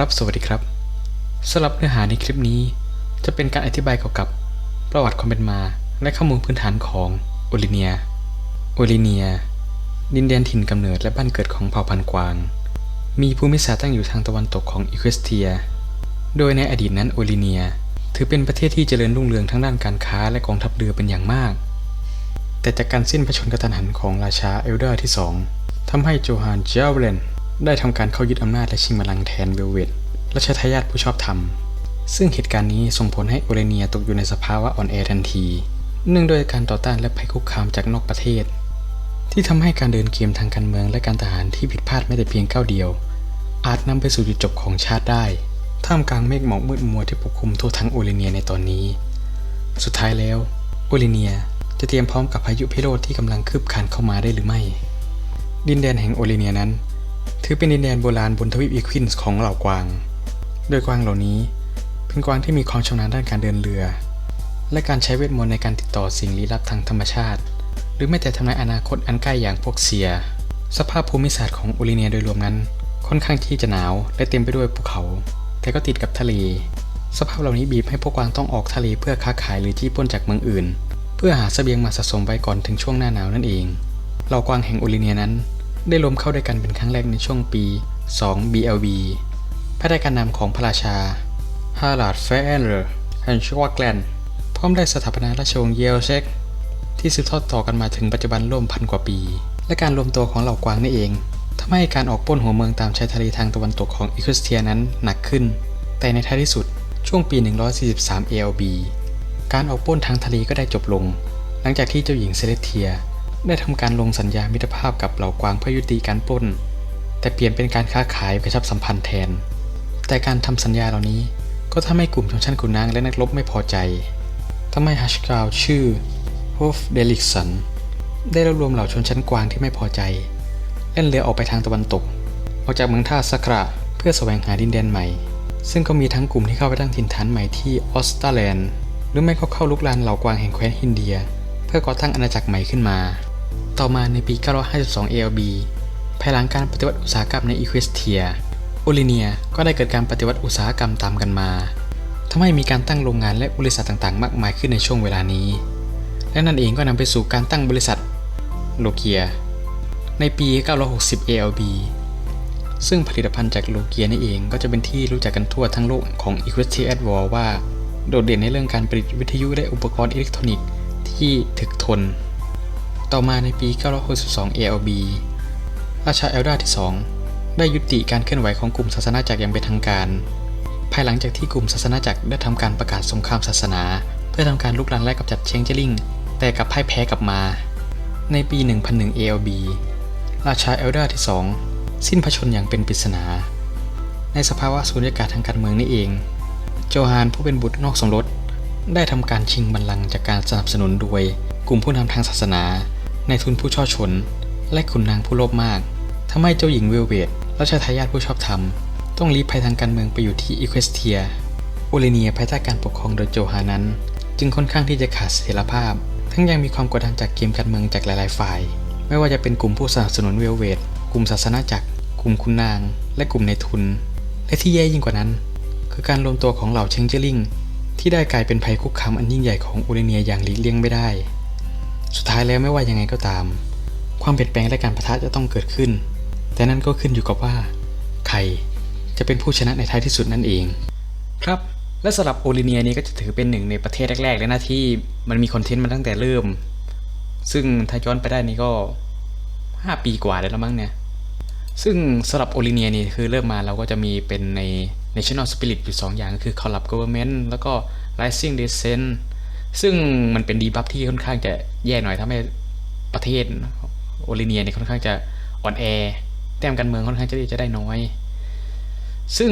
ครับ สวัสดีครับสำหรับเนื้อหาในคลิปนี้ จะเป็นการอธิบายเกี่ยวกับประวัติความเป็นมา และข้อมูลพื้นฐานของโอลิเนียโอลิเนีย ดินแดนถิ่นกำเนิดและบ้านเกิดของเผ่าพันธุ์กวาง มีภูมิศาสตร์ตั้งอยู่ทางตะวันตกของอีควสเทีย โดยในอดีตนั้นโอลิเนีย ถือเป็นประเทศที่เจริญรุ่งเรืองทั้งด้านการค้าและกองทัพเรือเป็นอย่างมาก แต่จากการสิ้นพระชนกระทันหันของราชาเอลเดอร์ที่สองทำให้โจฮันเจลเรน ได้ทำการเข้ายึดอำนาจและชิงบัลลังก์แทนเวลเวตรัชทายาทผู้ชอบธรรม ซึ่งเหตุการณ์นี้ส่งผลให้โอเลเนียตกอยู่ในสภาวะอ่อนแอทันที เนื่องด้วยการต่อต้านและภัยคุกคามจากนอกประเทศ ที่ทำให้การเดินเกมทางการเมืองและการทหารที่ผิดพลาดไม่แต่เพียงก้าวเดียว อาจนำไปสู่จุดจบของชาติได้ ท่ามกลางเมฆหมอกมืดมัวที่ปกคลุมทั่วทั้งโอเลเนียในตอนนี้ สุดท้ายแล้วโอเลเนียจะเตรียมพร้อมกับพายุพิโรธที่กำลังคืบคลานเข้ามาได้หรือไม่ ดินแดนแห่งโอเลเนียนั้น ถือเป็นดินแดนโบราณบนทวีปอีควินส์ของเหล่ากวาง โดยกวางเหล่านี้เป็นกวางที่มีความชำนาญด้านการเดินเรือ และการใช้เวทมนต์ในการติดต่อสิ่งลี้ลับทางธรรมชาติ หรือแม้แต่ทำนายอนาคตอันใกล้อย่างพวกเซีย สภาพภูมิศาสตร์ของโอลิเนียโดยรวมนั้น ค่อนข้างที่จะหนาวและเต็มไปด้วยภูเขา แต่ก็ติดกับทะเล สภาพเหล่านี้บีบให้พวกกวางต้องออกทะเลเพื่อค้าขายหรือจี้ปล้นจากเมืองอื่น เพื่อหาเสบียงมาสะสมไว้ก่อนถึงช่วงหน้าหนาวนั่นเองเหล่ากวางแห่งโอลิเนียนั้น ได้รวมเข้าด้วยกันเป็นครั้งแรกในช่วงปี 2 BLB ภายใต้การนำของพระราชาฮาราดเฟนเรอร์แห่งชวาแกลนพร้อมได้สถาปนาราชวงศ์เยลเซกที่สืบทอดต่อกันมาถึงปัจจุบันร่วมพันกว่าปี และการรวมตัวของเหล่ากวางนี่เองทำให้การออกปล้นหัวเมืองตามชายทะเลทางตะวันตกของอีควสเทียนั้นหนักขึ้น แต่ในท้ายที่สุดช่วงปี 143 ALB การออกปล้นทางทะเลก็ได้จบลง หลังจากที่เจ้าหญิงเซเลสเทีย ได้ทำการลงสัญญามิตรภาพกับเหล่ากวางเพื่อยุติการปล้น แต่เปลี่ยนเป็นการค้าขายกระชับสัมพันธ์แทน แต่การทำสัญญาเหล่านี้ก็ทำให้กลุ่มชนชั้นขุนนางและนักรบไม่พอใจทำให้ฮัชกราวชื่อโฮฟเดลิกสันได้รวบรวมเหล่าชนชั้นกวางที่ไม่พอใจเล่นเรือออกไปทางตะวันตก ออกจากเมืองท่าสักระเพื่อแสวงหาดินแดนใหม่ ซึ่งก็มีทั้งกลุ่มที่เข้าไปตั้งถิ่นฐานใหม่ที่ออสตรเลียนหรือไม่ก็เข้าลุกลานเหล่ากวางแห่งแคว้นฮินเดีย เพื่อก่อตั้งอาณาจักรใหม่ขึ้นมา ต่อมาในปี 952 ALB ภายหลังการปฏิวัติอุตสาหกรรมในอีควิสเทียโอลิเนียก็ได้เกิดการปฏิวัติอุตสาหกรรมตามกันมาทำให้มีการตั้งโรงงานและบริษัทต่างๆ มากมายขึ้นในช่วงเวลานี้ และนั่นเองก็นำไปสู่การตั้งบริษัทโลเกีย ในปี 960 ALB ซึ่งผลิตภัณฑ์จากโลเกียนี่เองก็จะเป็นที่รู้จักกันทั่วทั้งโลกของ e q u i t y a d w a r ว่า โดดเด่นในเรื่องการผลิตวิทยุและอุปกรณ์อิเล็กทรอนิกส์ที่ถึกทน ต่อมาในปี 962 ALB ราชาเอลดาที่ 2 ได้ยุติการเคลื่อนไหวของกลุ่มศาสนาจักรอย่างเป็นทางการ ภายหลังจากที่กลุ่มศาสนาจักรได้ทำการประกาศสงครามศาสนา เพื่อทำการลุกลานและกำจัดเชงเจลิงแต่กลับพ่ายแพ้กลับมา ในปี 1001 ALB ราชาเอลดาที่ 2 สิ้นพระชนม์อย่างเป็นปริศนา ในสภาวะสูญญากาศทางการเมืองนี่เอง โจฮานผู้เป็นบุตรนอกสมรสได้ทำการชิงบัลลังก์จากการสนับสนุนโดยกลุ่มผู้นำทางศาสนา ในทุนผู้ช่อชน และขุนนางผู้โลภมากทำให้เจ้าหญิงเวลเวตรัชทายาทผู้ชอบธรรม ต้องลี้ภัยทางการเมืองไปอยู่ที่อีควสเทียโอเลเนียภายใต้การปกครองโดยโจฮานั้น จึงค่อนข้างที่จะขาดเสถียรภาพ ทั้งยังมีความกดดันจากเกมการเมืองจากหลายๆ ฝ่าย ไม่ว่าจะเป็นกลุ่มผู้สนับสนุนเวลเวตกลุ่มศาสนาจักร กลุ่มคุณนาง และกลุ่มในทุน และที่แย่ยิ่งกว่านั้น คือการรวมตัวของเหล่าเชงเจลิงที่ได้กลายเป็นภัยคุกคามอันยิ่งใหญ่ของโอเลเนียอย่างหลีกเลี่ยงไม่ได้ สุดท้ายแล้วไม่ว่ายังไงก็ตาม ความเปลี่ยนแปลงและการประทะจะต้องเกิดขึ้น แต่นั่นก็ขึ้นอยู่กับว่า ใครจะเป็นผู้ชนะในท้ายที่สุดนั่นเอง ครับและสำหรับโอลิเนียนี้ก็จะถือเป็นหนึ่งในประเทศแรกๆเลยนะที่มันมีคอนเทนต์มาตั้งแต่เริ่ม ซึ่งถ้าย้อนไปได้นี่ก็ 5 ปีกว่าแล้วมั้งเนี่ย ซึ่งสำหรับโอลิเนียนี่คือเริ่มมาเราก็จะมีเป็นใน National Spirit อยู่2อย่างก็คือ Collab Government แล้วก็ Rising Descent ซึ่งมันเป็นดีบัฟที่ค่อนข้างจะแย่หน่อยทำให้ประเทศโอลิเนียเนี่ยค่อนข้างจะอ่อนแอ แต้มการเมืองค่อนข้างจะจะได้น้อย ซึ่ง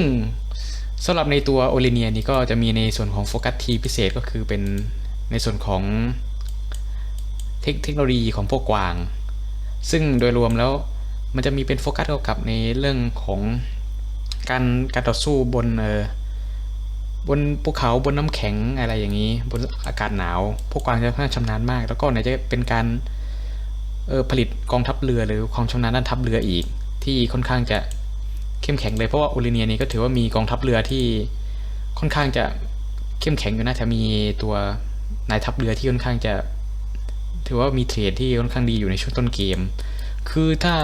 สำหรับในตัวโอลิเนียนี่ก็จะมีในส่วนของโฟกัสทีพิเศษก็คือเป็นในส่วนของเทคเทคโนโลยีของพวกกวาง ซึ่งโดยรวมแล้วมันจะมีเป็นโฟกัสเกี่ยวกับในเรื่องของการการต่อสู้บนเออ บนภูเขาบนน้ำแข็งอะไรอย่างนี้ บนอากาศหนาว พวกกวางจะค่อนข้างชำนาญมาก แล้วก็ไหนจะเป็นการเออผลิตกองทัพเรือหรือความชำนาญด้านทัพเรืออีก ที่ค่อนข้างจะเข้มแข็งเลยเพราะว่าโอลิเนียนี่ก็ถือว่ามีกองทัพเรือที่ค่อนข้างจะเข้มแข็งอยู่นะแต่มีตัวนายทัพเรือที่ค่อนข้างจะ ถือว่ามีเทรดที่ค่อนข้างดีอยู่ในช่วงต้นเกม คือถ้า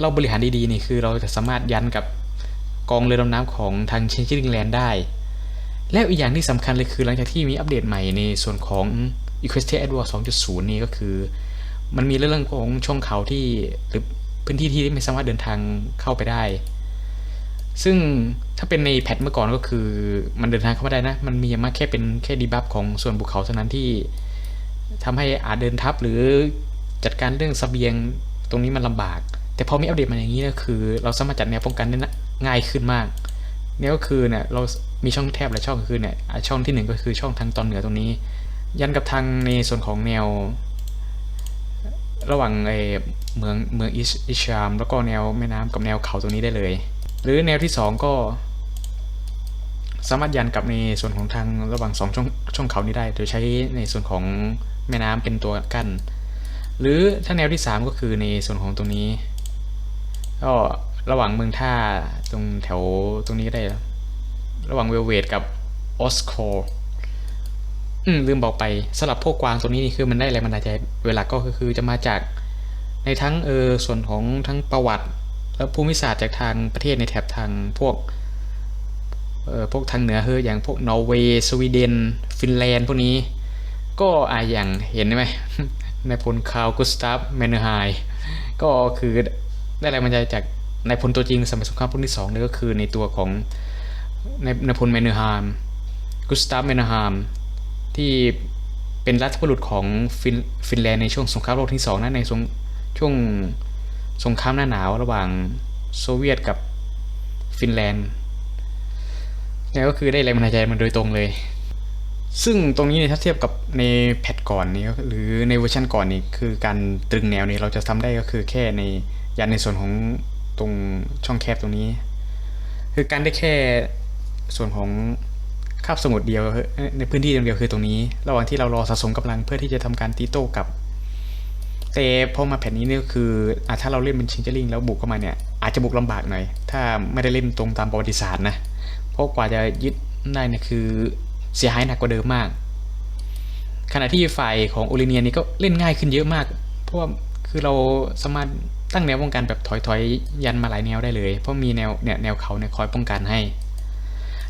เราบริหารดีๆนี่คือเราจะสามารถยันกับกองเรือดำน้ำของทางเชนจิลิงแลนด์ได้ แล้วอีกอย่างที่สำคัญเลยคือหลังจากที่มีอัปเดตใหม่ในส่วนของ Equestria Edward 2.0 นี่ก็คือ มันมีเรื่องของช่องเขาที่หรือพื้นที่ที่ไม่สามารถเดินทางเข้าไปได้ ซึ่งถ้าเป็นในแพทเมื่อก่อนก็คือมันเดินทางเข้ามาได้นะ มันมีมากแค่เป็นแค่ดีบัฟของส่วนภูเขาเท่านั้นที่ทำให้อาจเดินทับหรือจัดการเรื่องเสบียงตรงนี้มันลำบาก แต่พอมีอัปเดตมาอย่างนี้ก็คือ เราสามารถจัดแนวป้องกันได้ง่ายขึ้นมากเนี่ยก็คือเนี่ยเรา มีช่องแทบหลายช่องคือเนี่ยช่องที่หนึ่งก็คือช่องทางตอนเหนือตรงนี้ ยันกับทางในส่วนของแนว ระหว่างไอเมืองเมืองอิชาม แล้วก็แนวแม่น้ำกับแนวเขาตรงนี้ได้เลย หรือแนวที่สองก็ สามารถยันกับในส่วนของทางระหว่างสองช่องช่องเขานี้ได้โดยใช้ในส่วนของแม่น้ำเป็นตัวกั้นหรือถ้าแนวที่สามก็คือในส่วนของตรงนี้ ก็ระหว่างเมืองท่าตรงแถวตรงนี้ได้ ระหว่างเวลเวดกับออสโคอืมลืมบอกไปสำหรับพวกกวางตัวนี้นี่คือมันได้แรงบันดาลใจเวลาก็คือจะมาจากในทั้งเออส่วนของทั้งประวัติ และภูมิศาสตร์จากทางประเทศในแถบทางพวกเออพวกทางเหนือเฮออย่างพวกนอร์เวย์สวีเดน ฟินแลนด์พวกนี้ ก็อ่าอย่างเห็นไหมในพลคาร์ลกุสตาฟแมนเนอร์ไฮก็คือได้แรงบันดาลใจจากในพลตัวจริงสมัยสงครามโลกที่สองนี่ก็คือในตัวของ นายนพลแมนเนอร์ไฮมกุสตาฟแมนเนอร์ไฮมที่เป็นรัฐบุรุษของฟินฟนแลนด์ในช่วงสงครามโลกที่สองนะในช่วงช่วงสงครามหน้าหนาวระหว่างโซเวียตกับฟินแลนด์เนี่ยก็คือได้แรงบันดาลใจมันโดยตรงเลย ซึ่งตรงนี้เนี่ยถ้าเทียบกับในแพทก่อนนี้หรือในเวอร์ชันก่อนนี่คือการตรึงแนวนี้เราจะทำได้ก็คือแค่ในยันในส่วนของตรงช่องแคบตรงนี้ คือการได้แค่ ส่วนของคาบสมุดเดียวในพื้นที่เดียวคือตรงนี้ ระหว่างที่เรารอสะสมกำลังเพื่อที่จะทำการตีโต้กับ แต่พอมาแผ่นนี้เนี่ยก็คืออถ้าเราเล่นเป็นชิงเจอริงแล้วบุกเข้ามาเนี่ยอาจจะบุกลำบากหน่อย ถ้าไม่ได้เล่นตรงตามประวัติศาสตร์นะ เพราะกว่าจะยึดได้เนี่ยคือเสียหายหนักกว่าเดิมมาก ขณะที่ฝ่ายของโอลิเนียนี่ก็เล่นง่ายขึ้นเยอะมาก เพราะว่าคือเราสามารถตั้งแนวป้องกันแบบถอยๆ ยันมาหลายแนวได้เลย เพราะมีแนวเนี่ยแนวเขาเนี่ยคอยป้องกันให้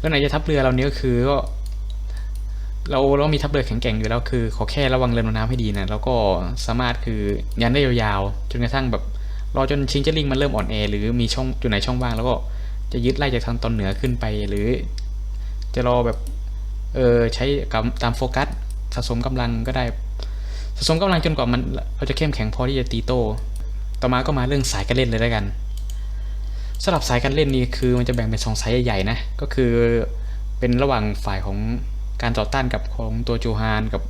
แล้วไหนจะทัพเรือเรานี้ก็คือก็เราเรามีทัพเรือแข็งแกร่งอยู่แล้วคือ ขอแค่ระวังเรือดำน้ำให้ดีนะแล้วก็สามารถคือยันได้ยาวๆจนกระทั่งแบบรอจนชิงเจอริงมันเริ่มอ่อนแอหรือมีช่องจุดไหนช่องว่างแล้วก็จะยึดไล่จากทางตอนเหนือขึ้นไป หรือจะรอแบบเออใช้กับตามโฟกัสสะสมกำลังก็ได้สะสมกำลังจนกว่ามันเราจะเข้มแข็งพอที่จะตีโต้ต่อมาก็มาเรื่องสายการเล่นเลยแล้วกัน สำหรับสายการเล่นนี่คือมันจะแบ่งเป็นสองสายใหญ่ๆนะก็คือเป็นระหว่างฝ่ายของการต่อต้านกับของตัวโจฮานกับ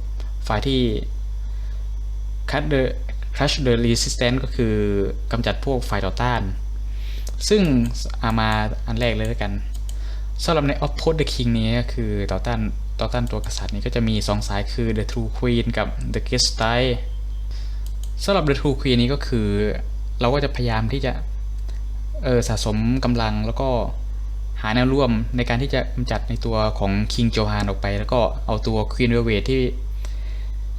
ฝ่ายที่ cut the crush the resistance ก็คือกำจัดพวกฝ่ายต่อต้าน ซึ่งอามาอันแรกเลยแล้วกันสำหรับใน Oppose the King นี้ก็คือต่อต้านต่อต้านตัวกษัตริย์นี้ก็จะมี 2 สายคือ The True Queen กับ The g e s t i สำหรับ The True Queen นี้ก็คือ เราก็จะพยายามที่จะ เออสะสมกำลังแล้วก็หาแนวร่วมในการที่จะกำจัดในตัวของ King Johan ออกไป แล้วก็เอาตัว Queen Velvet ที่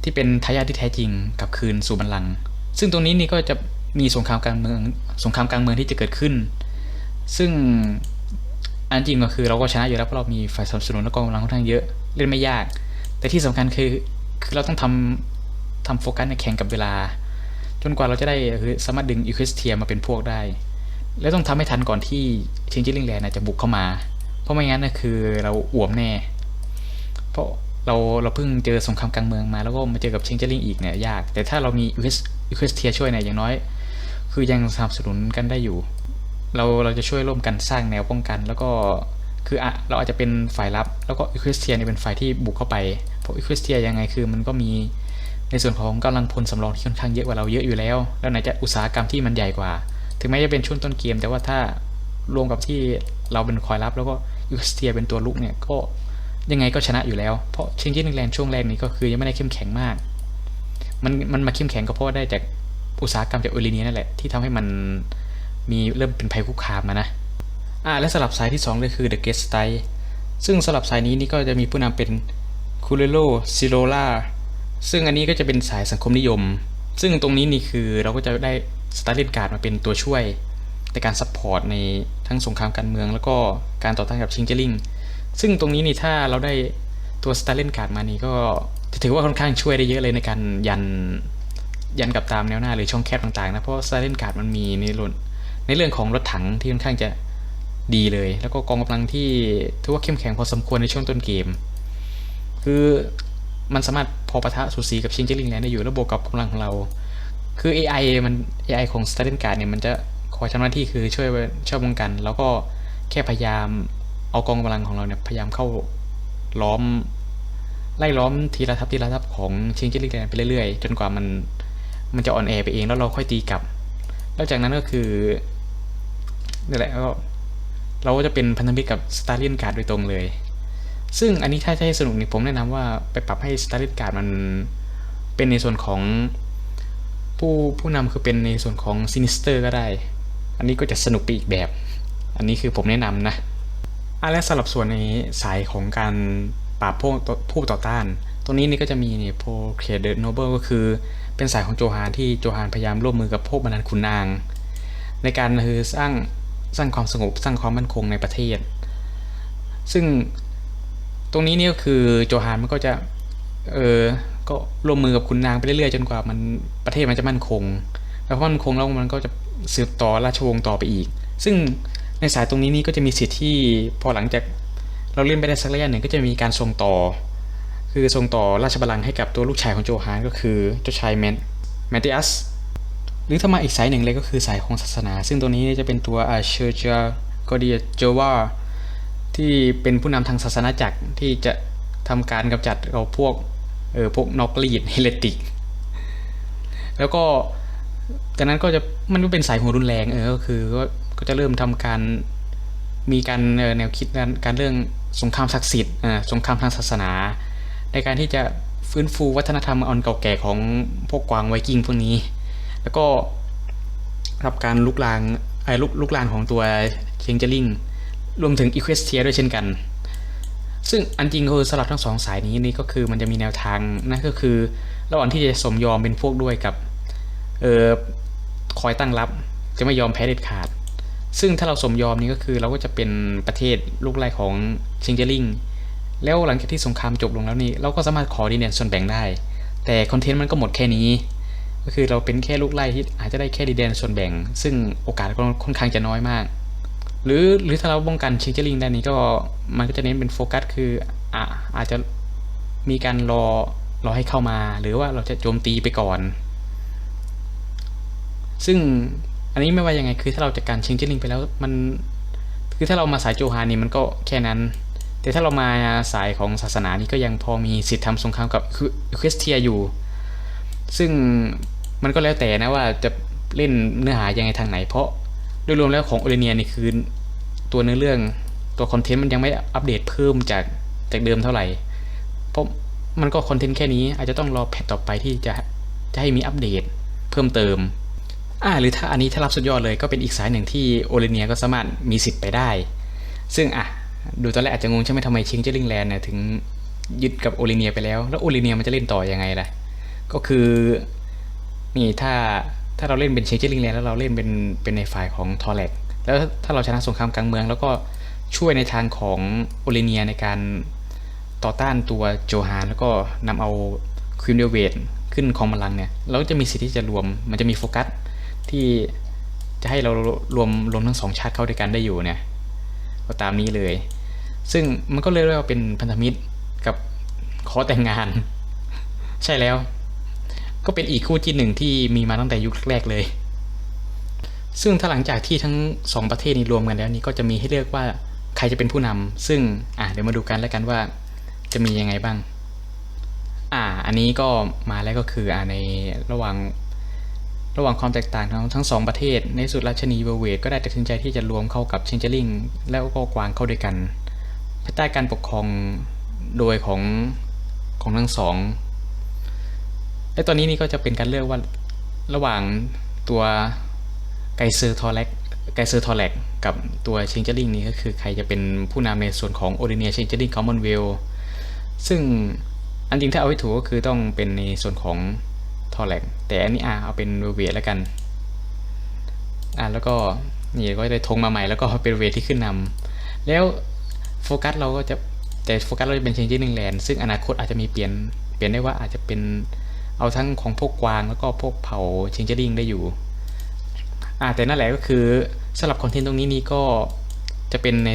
ที่เป็นทายาทที่แท้จริงกลับคืนสู่บัลลังก์ซึ่งตรงนี้นี่ก็จะมีสงครามกลางเมืองสงครามกลางเมืองที่จะเกิดขึ้น ซึ่งอันจริงก็คือเราก็ชนะอยู่แล้วเพราะเรามีฝ่ายสนับสนุนและกองกำลังค่อนข้างเยอะเล่นไม่ยาก แต่ที่สำคัญคือคือเราต้องทำทำโฟกัสในแข่งกับเวลา จนกว่าเราจะได้คือสามารถดึงอีควิสเทียมาเป็นพวกได้ แล้วต้องทำให้ทันก่อนที่ชิงจิลิงแลนด์จะบุกเข้ามา เพราะไม่งั้นนะคือเราอ่วมแน่ เพราะเราเราเพิ่งเจอสงครามกลางเมืองมาแล้วก็มาเจอกับชิงจิลิงอีกเนี่ยยาก แต่ถ้าเรามีอีควิสเทียช่วยเนี่ยอย่างน้อย คือยังสนับสนุนกันได้อยู่ เราเราจะช่วยร่วมกันสร้างแนวป้องกัน แล้วก็คืออะเราอาจจะเป็นฝ่ายรับแล้วก็อีควิสเทียเนี่ยเป็นฝ่ายที่บุกเข้าไปเพราะอีควิสเทียยังไงคือมันก็มีในส่วนของกำลังพลสำรองที่ค่อนข้างเยอะกว่าเราเยอะอยู่แล้ว แล้วไหนจะอุตสาหกรรมที่มันใหญ่กว่า ถึงแม้จะเป็นช่วงต้นเกม แต่ว่าถ้ารวมกับที่เราเป็นคอยรับ แล้วก็อีควิสเทียเป็นตัวลุกเนี่ยก็ยังไงก็ชนะอยู่แล้ว เพราะชิงจิลิงแลนด์ช่วงแรกนี้ก็คือยังไม่ได้เข้มแข็งมาก มันมันมาเข้มแข็งก็เพราะว่าได้จากอุตสาหกรรมจากโอลิเนียนั่นแหละที่ทำให้มันมีเริ่มเป็นภัยคุกคามมานะอ่าและสลับสายที่2เลยคือ The Guest Style ซึ่งสลับสายนี้นี่ก็จะมีผู้นำเป็นคูเ e โลซิโ l ล่าซึ่งอันนี้ก็จะเป็นสายสังคมนิยม ซึ่งตรงนี้นี่คือเราก็จะได้ สตาร์เลนการ์ดมาเป็นตัวช่วยในการซัพพอร์ตในทั้งสงครามการเมือง แล้วก็การต่อต้านกับชิงเจลิงซึ่งตรงนี้นี่ถ้าเราได้ตัวสตาร์เลนการ์ดมานี่ก็จะถือว่าค่อนข้างช่วยได้เยอะเลยในการยันยันกับตามแนวหน้าหรือช่องแคบต่างๆนะเพราะสตาร์เลนการ์ดมันมีในรุ่นในเรื่องของรถถังที่ค่อนข้างจะดีเลย แล้วก็กองกำลังที่ถือว่าเข้มแข็งพอสมควรในช่วงต้นเกม คือมันสามารถพอปะทะสูสีกับชิงเจลิงแลนได้อยู่แล้วบวกกับกำลังของเรา คือ AI มัน AI ของ s t a r นการ์ดเนี่ยมันจะคอยทำหน้าที่คือช่วยช่วยป้องกัน แล้วก็แค่พยายามเอากองกำลังของเราเนี่ยพยายามเข้าล้อม ไล่ล้อมทีละทัพทีละทัพของชิงเจลิแลนไปเรื่อยๆ จนกว่ามันมันจะอ่อนแอไปเองแล้วเราค่อยตีกลับ แล้วจากนั้นก็คือนี่แหละก็เราก็จะเป็นพันธมิตรกับสตาร์เลียนการ์ดโดยตรงเลย ซึ่งอันนี้ถ้าจะให้สนุกนี่ผมแนะนำว่าไปปรับให้สตาร์เลียนการ์ดมันเป็นในส่วนของ ผู้ผู้นำคือเป็นในส่วนของซินิสเตอร์ก็ได้ อันนี้ก็จะสนุกไปอีกแบบ อันนี้คือผมแนะนำนะอะและสำหรับส่วนในสายของการปราบพวกผู้ต่อต้าน ตรงนี้นี่ก็จะมีเนี่ยโพเคเดอร์โนเบิลก็คือเป็นสายของโจฮานที่โจฮานพยายามร่วมมือกับพวกบรรดาขุนนาง ในการคือสร้างสร้างความสงบสร้างความมั่นคงในประเทศ ซึ่งตรงนี้นี่ก็คือโจฮานมันก็จะเออ ก็ร่วมมือกับคุณนางไปเรื่อยๆจนกว่ามันประเทศมันจะมั่นคง แล้วพอมั่นคงแล้วมันก็จะสืบต่อราชวงศ์ต่อไปอีก ซึ่งในสายตรงนี้นี่ก็จะมีสิทธิ์ที่พอหลังจากเราเล่นไปได้สักระยะหนึ่งก็จะมีการส่งต่อ คือส่งต่อราชบัลลังก์ให้กับตัวลูกชายของโจฮานก็คือเจ้าชายแมนแมนติอัสหรือถ้ามาอีกสายหนึ่งเลยก็คือสายของศาสนา ซึ่งตัวนี้จะเป็นตัวอาเชอร์จากอดียโจวาที่เป็นผู้นำทางศาสนาจักรที่จะทำการกำจัดเอาพวก เออพวกนอกลีดเฮเลติก แล้วก็จากนั้นก็จะมันก็เป็นสายหัวรุนแรงเออก็คือก็ก็จะเริ่มทำการมีการแนวคิดการเรื่องสงครามศักดิ์สิทธิ์สงครามทางศาสนา ในการที่จะฟื้นฟูวัฒนธรรมอันเก่าแก่ของพวกกวางไวกิ้งพวกนี้ แล้วก็รับการลุกลางไอ้ลุกลุกลานของตัวเชงเจลิงรวมถึงอีควสเทียด้วยเช่นกัน ซึ่งอันจริงคือสลับทั้งสองสายนี้นี่ก็คือมันจะมีแนวทางนั่นก็คือ ระหว่างที่จะสมยอมเป็นพวกด้วยกับเออคอยตั้งรับ จะไม่ยอมแพ้เด็ดขาด ซึ่งถ้าเราสมยอมนี่ก็คือเราก็จะเป็นประเทศลูกไล่ของเชงเจลิงแล้วหลังจากที่สงครามจบลงแล้วนี่เราก็สามารถขอดีเนียนส่วนแบ่งได้ แต่คอนเทนต์มันก็หมดแค่นี้ ก็คือเราเป็นแค่ลูกไล่ที่อาจจะได้แค่ดีเดนส่วนแบ่ง ซึ่งโอกาสก็ค่อนข้างจะน้อยมาก หรือหรือถ้าเราป้องกันชิงเจลิงได้นี้ก็มันก็จะเน้นเป็นโฟกัสคืออะอาจจะมีการรอรอให้เข้ามา หรือว่าเราจะโจมตีไปก่อน ซึ่งอันนี้ไม่ว่ายังไงคือถ้าเราจัดการชิงเจลิงไปแล้วมันคือถ้าเรามาสายโจฮานี่มันก็แค่นั้น แต่ถ้าเรามาสายของศาสนานี่ก็ยังพอมีสิทธิ์ทำสงครามกับคริสเตียอยู่ ซึ่งมันก็แล้วแต่นะว่าจะเล่นเนื้อหายังไงทางไหน เพราะ โดยรวมแล้วของโอเลเนียนี่คือตัวเนื้อเรื่องตัวคอนเทนต์มันยังไม่อัปเดตเพิ่มจากจากเดิมเท่าไหร่ เพราะมันก็คอนเทนต์แค่นี้อาจจะต้องรอแพทต่อไปที่จะจะให้มีอัปเดตเพิ่มเติมอ่าหรือถ้าอันนี้ถ้ารับสุดยอดเลยก็เป็นอีกสายหนึ่งที่โอเลเนียก็สามารถมีสิทธิ์ไปได้ ซึ่งอะดูตอนแรกอาจจะงงใช่ไหมทำไมชิงเจลิงแลนด์เนี่ยถึงยึดกับโอเลเนียไปแล้ว แล้วโอเลเนียมันจะเล่นต่อยังไงล่ะ ก็คือนี่ถ้า ถ้าเราเล่นเป็นเชงเจอริงแลนแล้วเราเล่นเป็นเป็นในฝ่ายของทอร์เรกแล้วถ้าเราชนะสงครามกลางเมือง แล้วก็ช่วยในทางของโอเลเนียในการต่อต้านตัวโจฮานแล้วก็นำเอาควินเดเวตขึ้นของบัลลังเนี่ยเราจะมีสิทธิ์ที่จะรวมมันจะมีโฟกัสที่จะให้เรารวมรวมทั้งสองชาติเข้าด้วยกันได้อยู่เนี่ยก็ตามนี้เลย ซึ่งมันก็เลยเรียกว่าเป็นพันธมิตรกับขอแต่งงาน ใช่แล้ว ก็เป็นอีกคู่ที่หนึ่งที่มีมาตั้งแต่ยุคแรกเลย ซึ่งถ้าหลังจากที่ทั้งสองประเทศนี้รวมกันแล้วนี้ก็จะมีให้เลือกว่าใครจะเป็นผู้นำซึ่งอะเดี๋ยวมาดูกันแล้วกันว่าจะมียังไงบ้าง อ่า อันนี้ก็มาแล้วก็คืออ่าในระหว่างระหว่างความแตกต่างของทั้งสองประเทศ ในสุดราชนีเวเวตก็ได้ตัดสินใจที่จะรวมเข้ากับเชนเจอริงแล้วก็กวางเข้าด้วยกันภายใต้การปกครองโดยของของทั้งสอง และตอนนี้นี่ก็จะเป็นการเลือกว่าระหว่างตัวไกเซอร์ทอร์เล็กไกเซอร์ทอแลกกับตัวเชงเจอริงนี่ก็คือใครจะเป็นผู้นำในส่วนของโอเ i เนียเชงเจอริงคอมมอนเวลซึ่งอันจริงถ้าเอาไว้ถูกก็คือต้องเป็นในส่วนของทอแลกแต่อันนี้อะเอาเป็นเวทแล้วกันอะแล้วก็นี่ก็ได้ธงมาใหม่แล้วก็เป็นเวทที่ขึ้นนำแล้วโฟกัสเราก็จะแต่โฟกัสเราจะเป็นเชนจิหนึ่งแลนด์ซึ่งอนาคตอาจจะมีเปลี่ยนเปลี่ยนได้ว่าอาจจะเป็น เอาทั้งของพวกกวางแล้วก็พวกเผ่าเชนจิริงได้อยู่อ่าแต่นั่นแหละก็คือสำหรับคอนเทนต์ตรงนี้นี่ก็จะเป็นใน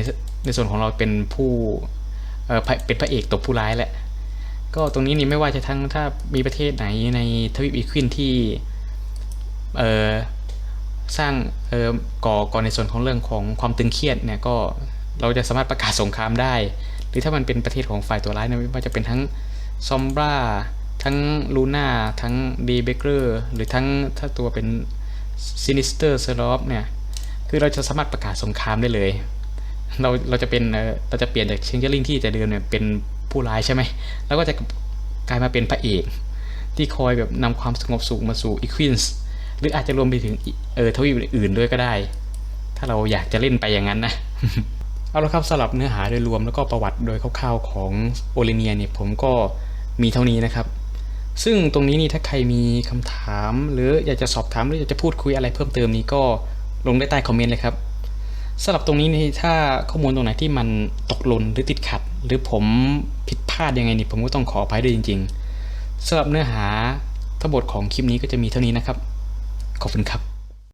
ในส่วนของเราเป็นผู้เออเป็นพระเอกตบผู้ร้ายแหละ ก็ตรงนี้นี่ไม่ว่าจะทั้งถ้ามีประเทศไหนในทวีปอีควินที่เออสร้างเออก่อก่อในส่วนของเรื่องของความตึงเครียดเนี่ยก็เราจะสามารถประกาศสงครามได้ หรือถ้ามันเป็นประเทศของฝ่ายตัวร้ายนี่ยไม่ว่าจะเป็นทั้งซอมบรา ทั้งลูน่าทั้งดีเบเกอร์หรือทั้งถ้าตัวเป็นซินิสเตอร์เซรอฟเนี่ยคือเราจะสามารถประกาศสงครามได้เลย เราเราจะเป็นเราจะเปลี่ยนจากเชงเจอริงที่แต่เดิมเนี่ยเป็นผู้ร้ายใช่ไหมแล้วก็จะกลายมาเป็นพระเอกที่คอยแบบนำความสงบสุขมาสู่อีควินส์หรืออาจจะรวมไปถึงเออทวีปอื่นด้วยก็ได้ ถ้าเราอยากจะเล่นไปอย่างนั้นนะเอาละครับสำหรับเนื้อหาโดยรวมแล้วก็ประวัติโดยคร่าวๆของโอลิเนียเนี่ยผมก็มีเท่านี้นะครับ ซึ่งตรงนี้นี่ถ้าใครมีคำถาม หรืออยากจะสอบถามหรืออยากจะพูดคุยอะไรเพิ่มเติมนี้ก็ลงได้ใต้คอมเมนต์เลยครับสำหรับตรงนี้นี่ถ้าข้อมูลตรงไหนที่มันตกหล่นหรือติดขัด หรือผมผิดพลาดยังไงนี่ผมก็ต้องขออภัยด้วยจริง ๆสำหรับเนื้อหาทั้งหมดของคลิปนี้ก็จะมีเท่านี้นะครับ ขอบคุณครับ